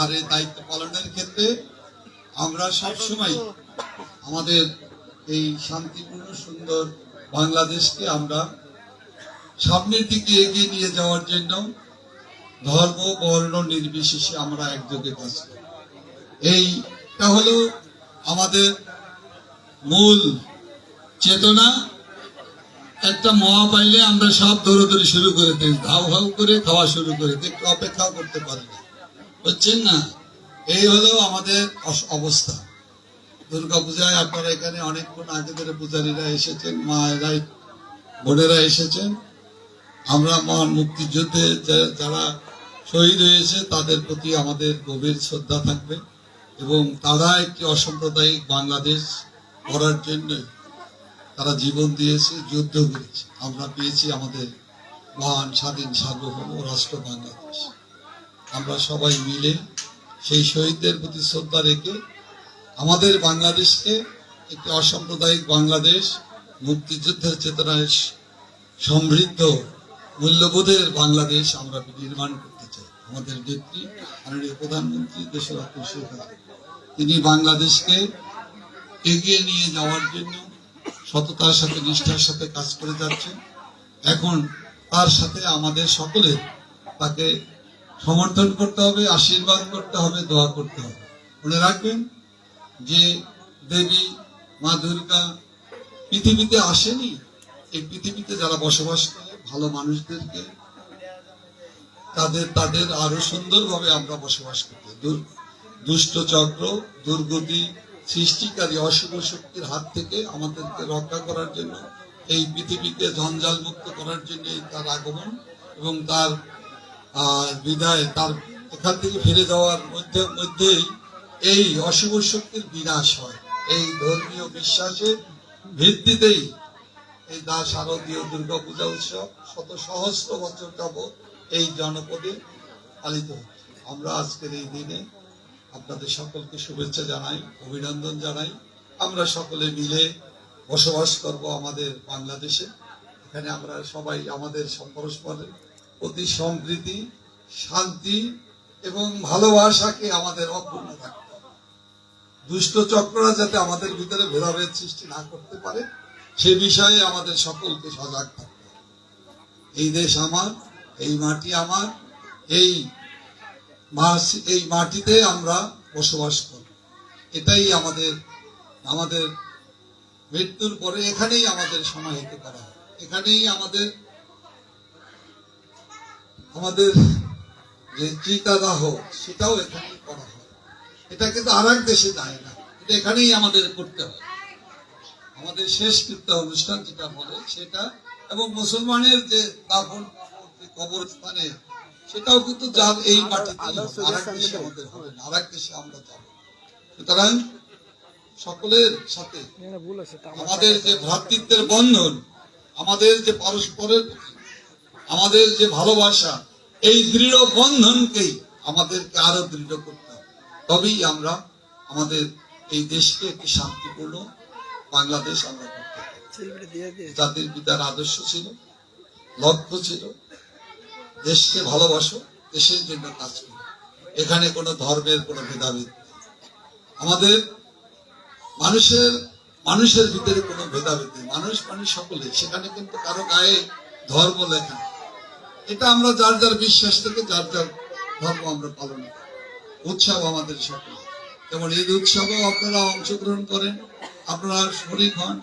আর এই দায়িত্ব পালনের ক্ষেত্রে আমরা সবসময় আমাদের এই শান্তিপূর্ণ, সুন্দর বাংলাদেশকে আমরা সামনের দিকে এগিয়ে নিয়ে যাওয়ার জন্য ধর্ম, বর্ণ নির্বিশেষে আমরা একযোগে কাজ করি। এইটা হলো আমাদের মূল চেতনা। একটা মহা পাইলে আমরা সব দৌড়দৌড়ি শুরু করে দিই ঘাউ ঘাউ করে খাওয়া শুরু করে দিই, একটু অপেক্ষাও করতে পারি না। বুঝছেন না? এই হলো আমাদের অবস্থা। দুর্গা পূজায় আপনারা এখানে অনেকক্ষণ আগে ধরে পূজারীরা এসেছেন মায়েরা বোনেরা এসেছেন। আমরা মহান মুক্তিযুদ্ধে যারা শহীদ হয়েছে, তাদের প্রতি আমাদের গভীর শ্রদ্ধা থাকবে এবং তারা একটি অসাম্প্রদায়িক বাংলাদেশ করার জন্য তারা জীবন দিয়েছে, যুদ্ধ করেছে। আমরা পেয়েছি আমাদের মহান স্বাধীন সার্বভৌম রাষ্ট্র বাংলাদেশ। আমরা সবাই মিলে সেই শহীদদের প্রতি শ্রদ্ধা রেখে আমাদের বাংলাদেশকে একটি অসাম্প্রদায়িক বাংলাদেশ, মুক্তিযুদ্ধের চেতনায় সমৃদ্ধ, মূল্যবোধের বাংলাদেশ আমরা নির্মাণ করতে চাই। আমাদের নেত্রী, মাননীয় প্রধানমন্ত্রী দেশের শেখ তিনি বাংলাদেশকে এগিয়ে নিয়ে যাওয়ার জন্য সততার সাথে, নিষ্ঠার সাথে কাজ করে যাচ্ছেন। এখন তার সাথে আমাদের সকলের তাকে সমর্থন করতে হবে, আশীর্বাদ করতে হবে, দোয়া করতে হবে। মনে রাখবেন যে দেবী মা দুর্গা পৃথিবীতে আসেনি, এই পৃথিবীতে যারা বসবাস করে, ভালো মানুষদেরকে তাদের তাদের আরও সুন্দরভাবে আমরা বসবাস করতে দুষ্ট চক্র, দুর্গতি সৃষ্টিকারী অশুভ শক্তির হাত থেকে আমাদেরকে রক্ষা করার জন্য, এই পৃথিবীকে জঞ্জাল মুক্ত করার জন্য তার আগমন এবং তার বিদায় তার এখান থেকে ফিরে যাওয়ার মধ্যে, মধ্যেই এই অশুভ শক্তির বিনাশ হয়। এই ধর্মীয় বিশ্বাসের ভিত্তিতেই এই দা শারদীয় দুর্গা পূজা উৎসব শত সহস্র বছর যাবৎ এই জনপদে পালিত আমরা আজকের এই দিনে আপনাদের সকলকে শুভেচ্ছা জানাই, অভিনন্দন জানাই। আমরা সকলে মিলে বসবাস করব আমাদের বাংলাদেশে। এখানে আমরা সবাই আমাদের পরস্পরের প্রতি সম্প্রীতি, শান্তি এবং ভালোবাসাকে আমাদের অক্ষুণ্ণ হবে। দুষ্ট চক্ররা যাতে আমাদের ভিতরে ভেদাভেদ সৃষ্টি না করতে পারে, সে বিষয়ে আমাদের সকলকে সজাগ থাকতে এই দেশ আমার, এই মাটি আমার, এই এই মাটিতে আমরা বসবাস করি। এটাই আমাদের আমাদের মৃত্যুর পরে এখানেই আমাদের সমাহিত করা হয়। এখানেই আমাদের আমাদের যে চিতাদাহ সেটাও এখানে করা হয়। এটা কিন্তু আর এক দেশে যায় না। এটা এখানেই আমাদের করতে হয়। আমাদের শেষ কৃত্য অনুষ্ঠান যেটা বলে সেটা এবং মুসলমানের যে দাফন কবরস্থানে সেটাও কিন্তু যার এই মাটিতে আর এক দেশে আমাদের হবে না আর এক দেশে আমরা যাব। সুতরাং সকলের সাথে আমাদের যে ভ্রাতৃত্বের বন্ধন আমাদের যে পরস্পরের প্রতি আমাদের যে ভালোবাসা, এই দৃঢ় বন্ধনকেই আমাদেরকে আরও দৃঢ় করতে হবে। তবেই আমরা আমাদের এই দেশকে একটি শান্তিপূর্ণ বাংলাদেশ আমরা করতে জাতির পিতার আদর্শ ছিল, লক্ষ্য ছিল, দেশকে ভালোবাসো, দেশের জন্য কাজ করো। এখানে কোনো ধর্মের কোনো ভেদাভেদ। আমাদের মানুষের মানুষের ভিতরে কোনো ভেদাভেদ নেই। মানুষ মানুষ সকলে সেখানে কিন্তু কারও গায়ে ধর্ম লেখা। এটা আমরা যার যার বিশ্বাস থেকে যার যার ধর্ম আমরা পালন করি। উৎসব আমাদের সকল যেমন ঈদ উৎসবেও আপনারা অংশগ্রহণ করেন, আপনারা শরীর হন